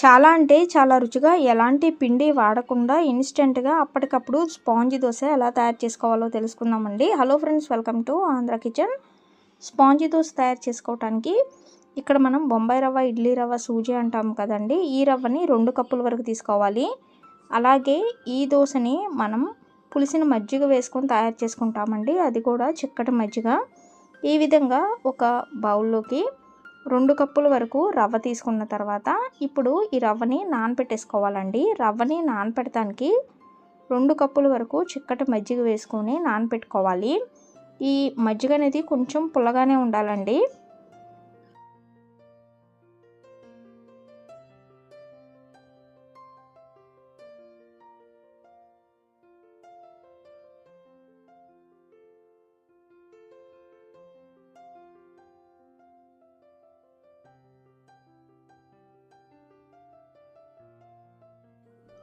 చాలా అంటే చాలా రుచిగా ఎలాంటి పిండి వాడకుండా ఇన్స్టెంట్గా అప్పటికప్పుడు స్పాంజ్ దోశ ఎలా తయారు చేసుకోవాలో తెలుసుకుందామండి. Hello friends welcome to Andhra kitchen. Sponge dosa తయారు చేసుకోవటానికి ఇక్కడ మనం బొంబాయి రవ్వ ఇడ్లీ రవ్వ సూజీ అంటాం కదండి. ఈ రవ్వని రెండు కప్పుల వరకు తీసుకోవాలి. అలాగే ఈ దోశని మనం పులిసిన మజ్జిగ వేసుకొని తయారు చేసుకుంటామండి. అది కూడా చిక్కటి మజ్జిగ. ఈ విధంగా ఒక బౌల్లోకి రెండు కప్పుల వరకు రవ్వ తీసుకున్న తర్వాత ఇప్పుడు ఈ రవ్వని నానపెట్టేసుకోవాలండి. రవ్వని నానపెట్టడానికి రెండు కప్పుల వరకు చిక్కటి మజ్జిగ వేసుకొని నానపెట్టుకోవాలి. ఈ మజ్జిగ అనేది కొంచెం పుల్లగానే ఉండాలండి.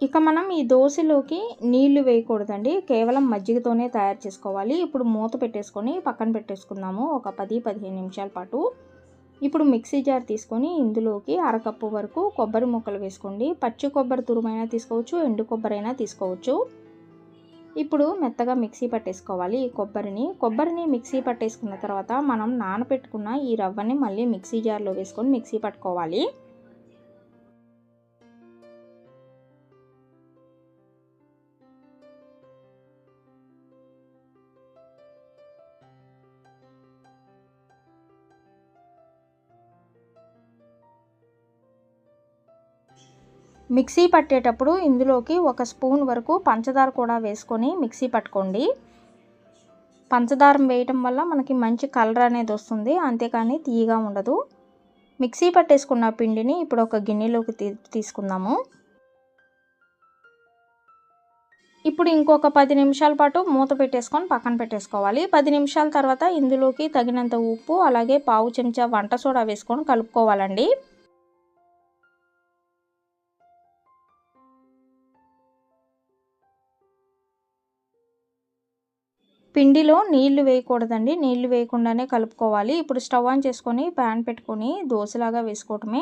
ఇక మనం ఈ దోశలోకి నీళ్ళు వేయకూడదండి. కేవలం మజ్జిగతోనే తయారు చేసుకోవాలి. ఇప్పుడు మూత పెట్టేసుకొని పక్కన పెట్టేసుకుందాము. ఒక పది పదిహేను నిమిషాల పాటు. ఇప్పుడు మిక్సీ జార్ తీసుకొని ఇందులోకి అరకప్పు వరకు కొబ్బరి ముక్కలు వేసుకోండి. పచ్చి కొబ్బరి తురుమైనా తీసుకోవచ్చు ఎండు కొబ్బరి అయినా తీసుకోవచ్చు. ఇప్పుడు మెత్తగా మిక్సీ పట్టేసుకోవాలి ఈ కొబ్బరిని. కొబ్బరిని మిక్సీ పట్టేసుకున్న తర్వాత మనం నానబెట్టుకున్న ఈ రవ్వని మళ్ళీ మిక్సీ జార్లో వేసుకొని మిక్సీ పట్టుకోవాలి. మిక్సీ పట్టేటప్పుడు ఇందులోకి ఒక స్పూన్ వరకు పంచదార కూడా వేసుకొని మిక్సీ పట్టుకోండి. పంచదారం వేయటం వల్ల మనకి మంచి కలర్ అనేది వస్తుంది. అంతేకాని తీయగా ఉండదు. మిక్సీ పట్టేసుకున్న పిండిని ఇప్పుడు ఒక గిన్నెలోకి తీ తీసుకుందాము. ఇప్పుడు ఇంకొక పది నిమిషాల పాటు మూత పెట్టేసుకొని పక్కన పెట్టేసుకోవాలి. పది నిమిషాల తర్వాత ఇందులోకి తగినంత ఉప్పు అలాగే పావు చెంచా వంట సోడా వేసుకొని కలుపుకోవాలండి. పిండిలో నీళ్ళు వేయకూడదండి. నీళ్ళు వేయకుండానే కలుపుకోవాలి. ఇప్పుడు స్టవ్ ఆన్ చేసుకొని ప్యాన్ పెట్టుకొని దోశలాగా వేసుకోవటమే.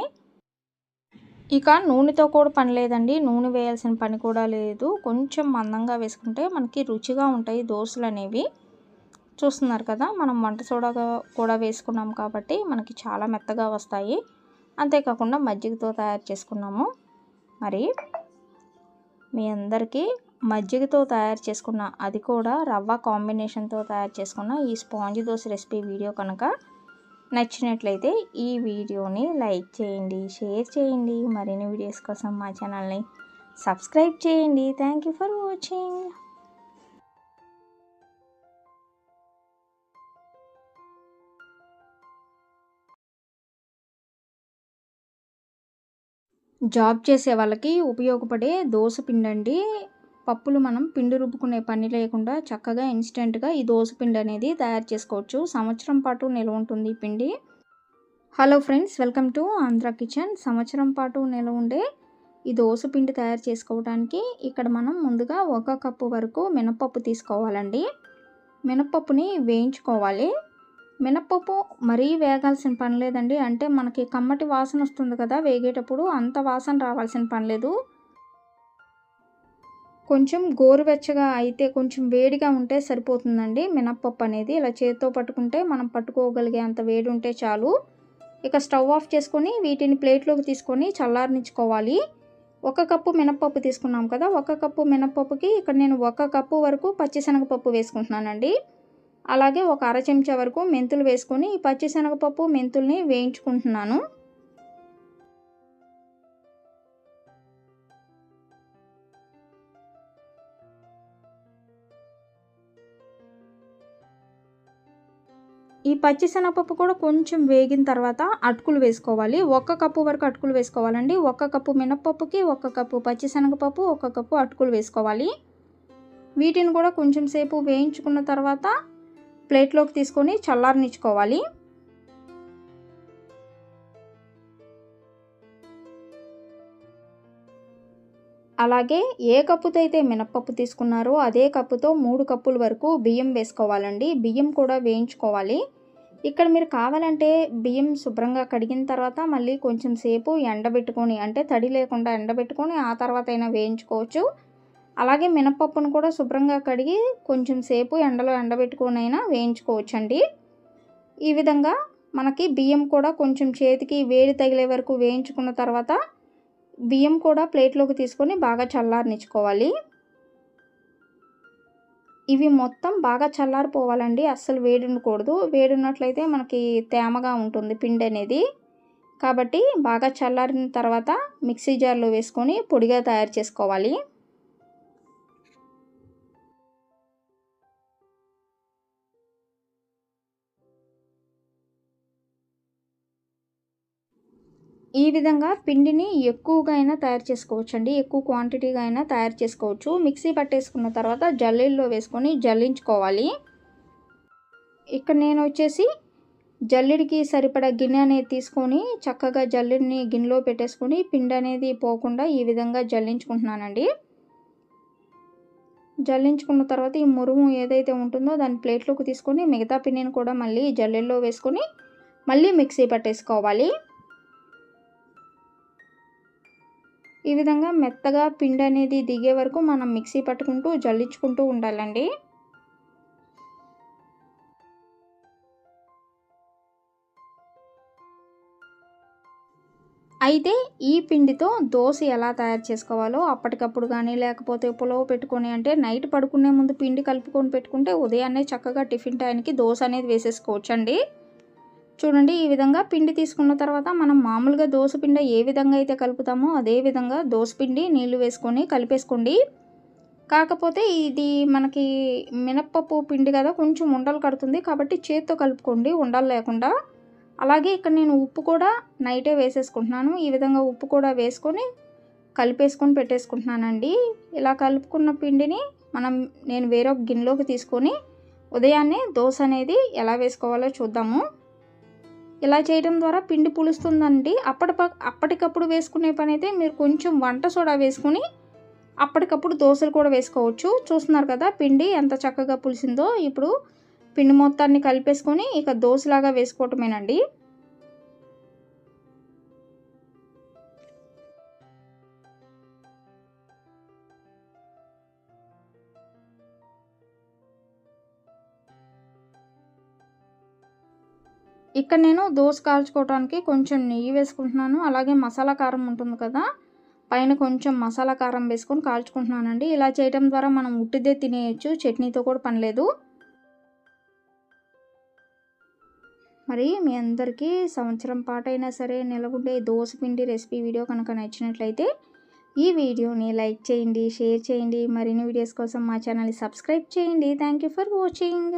ఇక నూనెతో కూడా పని లేదండి. నూనె వేయాల్సిన పని కూడా లేదు. కొంచెం మందంగా వేసుకుంటే మనకి రుచిగా ఉంటాయి దోశలు అనేవి. చూస్తున్నారు కదా మనం వంట సోడాగా కూడా వేసుకున్నాం కాబట్టి మనకి చాలా మెత్తగా వస్తాయి. అంతేకాకుండా మజ్జిగతో తయారు చేసుకున్నాము. మరి మీ అందరికీ మజ్జిగతో తయారు చేసుకున్న అది కూడా రవ్వ కాంబినేషన్తో తయారు చేసుకున్న ఈ స్పాంజ్ దోశ రెసిపీ వీడియో కనుక నచ్చినట్లయితే ఈ వీడియోని లైక్ చేయండి షేర్ చేయండి. మరిన్ని వీడియోస్ కోసం మా ఛానల్ని సబ్స్క్రైబ్ చేయండి. Thank you for watching. Job చేసే వాళ్ళకి ఉపయోగపడే దోశ పిండి అండి పప్పులు మనం పిండి రుబ్బుకునే పని లేకుండా చక్కగా ఇన్స్టెంట్గా ఈ దోశ పిండి అనేది తయారు చేసుకోవచ్చు. సంవత్సరం పాటు నిల్వ ఉంటుంది ఈ పిండి. Hello friends welcome to Andhra kitchen. సంవత్సరం పాటు నిల్వ ఉండే ఈ దోశ పిండి తయారు చేసుకోవడానికి ఇక్కడ మనం ముందుగా ఒక కప్పు వరకు మినపప్పు తీసుకోవాలండి. మినపప్పుని వేయించుకోవాలి. మినప్పప్పు మరీ వేగాల్సిన పని లేదండి. అంటే మనకి కమ్మటి వాసన వస్తుంది కదా వేగేటప్పుడు అంత వాసన రావాల్సిన పని లేదు. కొంచెం గోరువెచ్చగా అయితే కొంచెం వేడిగా ఉంటే సరిపోతుందండి. మినప్పప్పు అనేది ఇలా చేతితో పట్టుకుంటే మనం పట్టుకోగలిగే అంత వేడి ఉంటే చాలు. ఇక స్టవ్ ఆఫ్ చేసుకొని వీటిని ప్లేట్లోకి తీసుకొని చల్లారనించుకోవాలి ఒక కప్పు మినప్పప్పు తీసుకున్నాం కదా ఒక కప్పు మినప్పప్పుకి ఇక్కడ నేను ఒక కప్పు వరకు పచ్చిశనగపప్పు వేసుకుంటున్నానండి. అలాగే ఒక అర చెంచా వరకు మెంతులు వేసుకొని ఈ పచ్చిశనగపప్పు మెంతుల్ని వేయించుకుంటున్నాను. ఈ పచ్చిశనగపప్పు కూడా కొంచెం వేగిన తర్వాత అటుకులు వేసుకోవాలి. ఒక్క కప్పు వరకు అటుకులు వేసుకోవాలండి. ఒక్క కప్పు మినప్పప్పుకి ఒక్క కప్పు పచ్చిశనగపప్పు ఒక్క కప్పు అటుకులు వేసుకోవాలి. వీటిని కూడా కొంచెం సేపు వేయించుకున్న తర్వాత ప్లేట్లోకి తీసుకొని చల్లారనిచ్చుకోవాలి. అలాగే ఏ కప్పుతో అయితే మినప్పప్పు తీసుకున్నారో అదే కప్పుతో మూడు కప్పుల వరకు బియ్యం వేసుకోవాలండి. బియ్యం కూడా వేయించుకోవాలి. ఇక్కడ మీరు కావాలంటే బియ్యం శుభ్రంగా కడిగిన తర్వాత మళ్ళీ కొంచెం సేపు ఎండబెట్టుకొని అంటే తడి లేకుండా ఎండబెట్టుకొని ఆ తర్వాత అయినా వేయించుకోవచ్చు. అలాగే మినపప్పును కూడా శుభ్రంగా కడిగి కొంచెం సేపు ఎండలో ఎండబెట్టుకొని అయినా వేయించుకోవచ్చండి. ఈ విధంగా మనకి బియ్యం కూడా కొంచెం చేతికి వేడి తగిలే వరకు వేయించుకున్న తర్వాత బియ్యం కూడా ప్లేట్లోకి తీసుకొని బాగా చల్లారనిచ్చుకోవాలి. ఇవి మొత్తం బాగా చల్లారిపోవాలండి. అస్సలు వేడి ఉండకూడదు వేడి ఉన్నట్లయితే మనకి తేమగా ఉంటుంది పిండి అనేది. కాబట్టి బాగా చల్లారిన తర్వాత మిక్సీ జార్లో వేసుకొని పొడిగా తయారు చేసుకోవాలి. ఈ విధంగా పిండిని ఎక్కువగా అయినా తయారు చేసుకోవచ్చు అండి ఎక్కువ క్వాంటిటీగా అయినా తయారు చేసుకోవచ్చు. మిక్సీ పట్టేసుకున్న తర్వాత జల్లీల్లో వేసుకొని జల్లించుకోవాలి. ఇక్కడ నేను వచ్చేసి జల్లెడికి సరిపడా గిన్నె అనేది తీసుకొని చక్కగా జల్లెడిని గిన్నెలో పెట్టేసుకొని పిండి అనేది పోకుండా ఈ విధంగా జల్లించుకుంటున్నానండి. జల్లించుకున్న తర్వాత ఈ మురుము ఏదైతే ఉంటుందో దాన్ని ప్లేట్లోకి తీసుకొని మిగతా పిండిని కూడా మళ్ళీ జల్లెల్లో వేసుకొని మళ్ళీ మిక్సీ పట్టేసుకోవాలి. ఈ విధంగా మెత్తగా పిండి అనేది దిగే వరకు మనం మిక్సీ పట్టుకుంటూ జల్లించుకుంటూ ఉండాలండి. అయితే ఈ పిండితో దోశ ఎలా తయారు చేసుకోవాలో అప్పటికప్పుడు కానీ లేకపోతే పులవ పెట్టుకొని అంటే నైట్ పడుకునే ముందు పిండి కలుపుకొని పెట్టుకుంటే ఉదయాన్నే చక్కగా టిఫిన్ టైంకి దోశ అనేది వేసేసుకోవచ్చండి. చూడండి ఈ విధంగా పిండి తీసుకున్న తర్వాత మనం మామూలుగా పిండి ఏ విధంగా అయితే కలుపుతామో అదే విధంగా పిండి నీళ్ళు వేసుకొని కలిపేసుకోండి. కాకపోతే ఇది మనకి మినప్పప్పు పిండి కదా కొంచెం ఉండలు కడుతుంది కాబట్టి చేత్తో కలుపుకోండి ఉండలు లేకుండా. అలాగే ఇక్కడ నేను ఉప్పు కూడా నైటే వేసేసుకుంటున్నాను. ఈ విధంగా ఉప్పు కూడా వేసుకొని కలిపేసుకొని పెట్టేసుకుంటున్నానండి. ఇలా కలుపుకున్న పిండిని మనం నేను వేరొక గిన్నెలోకి తీసుకొని ఉదయాన్నే దోశ అనేది ఎలా వేసుకోవాలో చూద్దాము. ఇలా చేయడం ద్వారా పిండి పులుస్తుందండి. అప్పటి అప్పటికప్పుడు వేసుకునే పని అయితే మీరు కొంచెం వంట సోడా వేసుకుని అప్పటికప్పుడు దోశలు కూడా వేసుకోవచ్చు. చూస్తున్నారు కదా పిండి ఎంత చక్కగా పులిసిందో. ఇప్పుడు పిండి మొత్తాన్ని కలిపేసుకొని ఇక దోశలాగా వేసుకోవటమేనండి. ఇక్కడ నేను దోశ కాల్చుకోవడానికి కొంచెం నెయ్యి వేసుకుంటున్నాను. అలాగే మసాలా కారం ఉంటుంది కదా పైన కొంచెం మసాలా కారం వేసుకొని కాల్చుకుంటున్నానండి. ఇలా చేయడం ద్వారా మనం ఉట్టిదే తినేయచ్చు చట్నీతో కూడా పనిలేదు. మరి మీ అందరికీ సంవత్సరం పాటైనా సరే నిలబడే దోశ పిండి రెసిపీ వీడియో కనుక నచ్చినట్లయితే ఈ వీడియోని లైక్ చేయండి షేర్ చేయండి. మరిన్ని వీడియోస్ కోసం మా ఛానల్ని సబ్స్క్రైబ్ చేయండి. Thank you for watching.